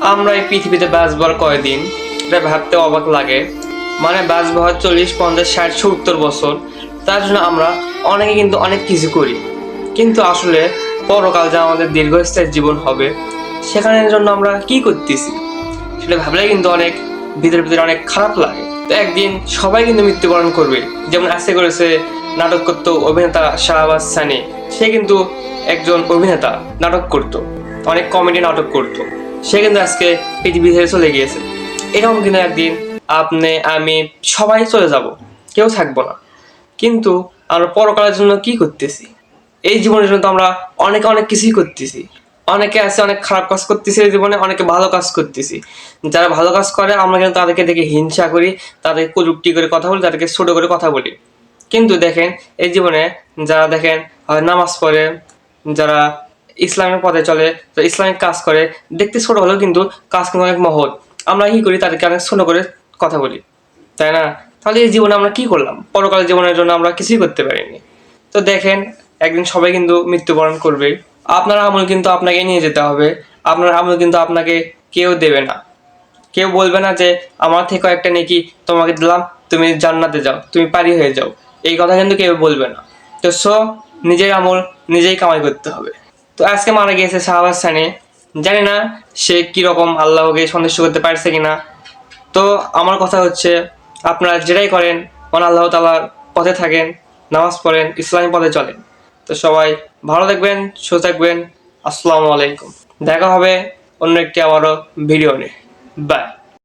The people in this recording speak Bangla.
আমরা এই পৃথিবীতে বাঁচবো আর কয়দিন? এটা ভাবতে অবাক লাগে। মানে বাঁচবো হয় চল্লিশ, পঞ্চাশ, ষাট, সত্তর বছর। তার জন্য আমরা অনেকে কিন্তু অনেক কিছু করি। কিন্তু আসলে পরকাল যা আমাদের দীর্ঘস্থায়ী জীবন হবে, সেখানের জন্য আমরা কি করতেছি? সেটা ভাবলে কিন্তু অনেক, ভিতরে ভিতরে অনেক খারাপ লাগে। তো একদিন সবাই কিন্তু মৃত্যুবরণ করবে। যেমন আজকে করেছে নাটক করতো অভিনেতা শাহবাজ সানি। সে কিন্তু একজন অভিনেতা, নাটক করতো। অনেক কমেডি নাটক করতো। সে কিন্তু আজকে পৃথিবী থেকে চলে গিয়েছে। এরকম কিন্তু একদিন আপনি, আমি সবাই চলে যাব, কেউ থাকব না। কিন্তু আমরা পরকালের জন্য কি করতেছি? এই জীবনের জন্য তো আমরা অনেক অনেক কিছুই করতেছি। অনেকে আছে, অনেক খারাপ কাজ করতেছে এই জীবনে, অনেকে ভালো কাজ করতেছি। যারা ভালো কাজ করে, আমরা কিন্তু তাদেরকে দেখে হিংসা করি তাদেরকে কটূক্তি করে কথা বলি, তাদেরকে ছোট করে কথা বলি। কিন্তু দেখেন, এই জীবনে যারা দেখেন নামাজ পড়ে, যারা ইসলামের পথে চলে ইসলামিক কাজ করে। দেখতে ছোট হলেও কিন্তু কাজ কিন্তু অনেক মহৎ। আমরা কি করি? তাদেরকে অনেক ছোট করে কথা বলি। তাই না? তাহলে এই জীবনে আমরা কি করলাম? পরকালের জীবনের জন্য আমরা কিছুই করতে পারিনি। তো দেখেন, একদিন সবাই কিন্তু মৃত্যুবরণ করবে। আপনার আমল কিন্তু আপনাকে নিয়ে যেতে হবে। আপনার আমল কিন্তু আপনাকে কেউ দেবে না। কেউ বলবে না যে, আমার থেকে একটা নেকি তোমাকে দিলাম, তুমি জান্নাতে যাও, তুমি পারি হয়ে যাও। এই কথা কিন্তু কেউ বলবে না। তো সো, নিজের আমল নিজেই কামাই করতে হবে। তো আজকে মারা গিয়েছে শাহবাজ সানি জানি না সে কীরকম আল্লাহকে সন্তুষ্ট করতে পারছে কি না তো আমার কথা হচ্ছে, আপনারা যেটাই করেন মানে আল্লাহ তালার পথে থাকেন, নামাজ পড়েন, ইসলামী পথে চলেন। তো সবাই ভালো থাকবেন, সুস্থ থাকবেন। আসসালামু আলাইকুম। দেখা হবে অন্য একটি আমারও ভিডিও নিয়ে। বাই